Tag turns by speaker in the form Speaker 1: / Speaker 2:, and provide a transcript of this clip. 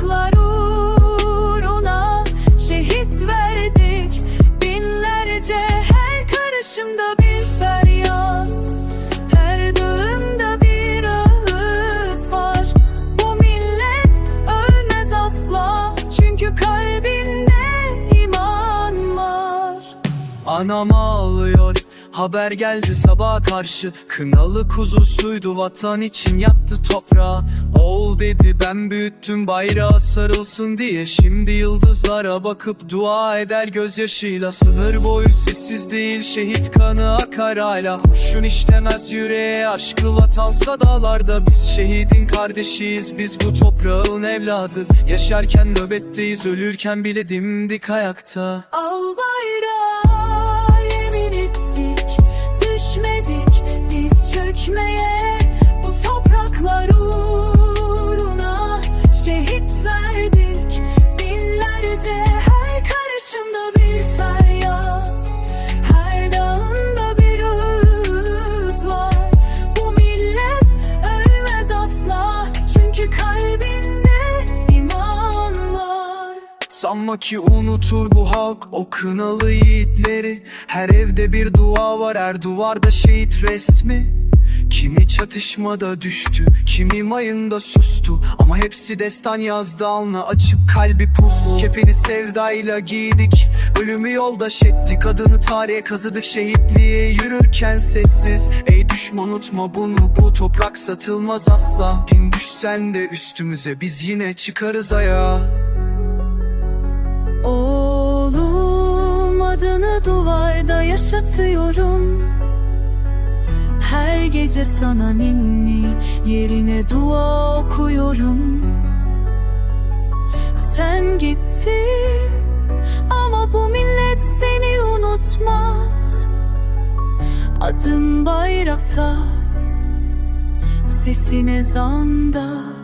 Speaker 1: haklar uğruna şehit verdik. Binlerce her karışımda bir feryat her dağımda bir ağıt var. Bu millet ölmez asla çünkü kalbinde iman var.
Speaker 2: Anam ağlıyor Haber geldi sabaha karşı. Kınalı kuzusuydu vatan için yattı toprağa. Oğul dedi ben büyüttüm bayrağı sarılsın diye. Şimdi yıldızlara bakıp dua eder gözyaşıyla. Sınır boyu sessiz değil şehit kanı akar hala. Kurşun işlemez yüreğe aşkı vatansa dağlarda. Biz şehidin kardeşiyiz biz bu toprağın evladı. Yaşarken nöbetteyiz ölürken bile dimdik ayakta.
Speaker 1: Al bayrağı
Speaker 2: Sanma ki unutur bu halk o kınalı yiğitleri. Her evde bir dua var her duvarda şehit resmi. Kimi çatışmada düştü, kimi mayında sustu. Ama hepsi destan yazdı alnı açıp kalbi puslu Kefeni sevdayla giydik, ölümü yoldaş ettik. Adını tarihe kazıdık şehitliğe yürürken sessiz. Ey düşman unutma bunu bu toprak satılmaz asla. Bin düşsen de üstümüze biz yine çıkarız ayağa
Speaker 1: duvarda yaşatıyorum. Her gece sana ninni yerine dua okuyorum. Sen gittin ama bu millet seni unutmaz. Adın bayrakta, sesin ezanda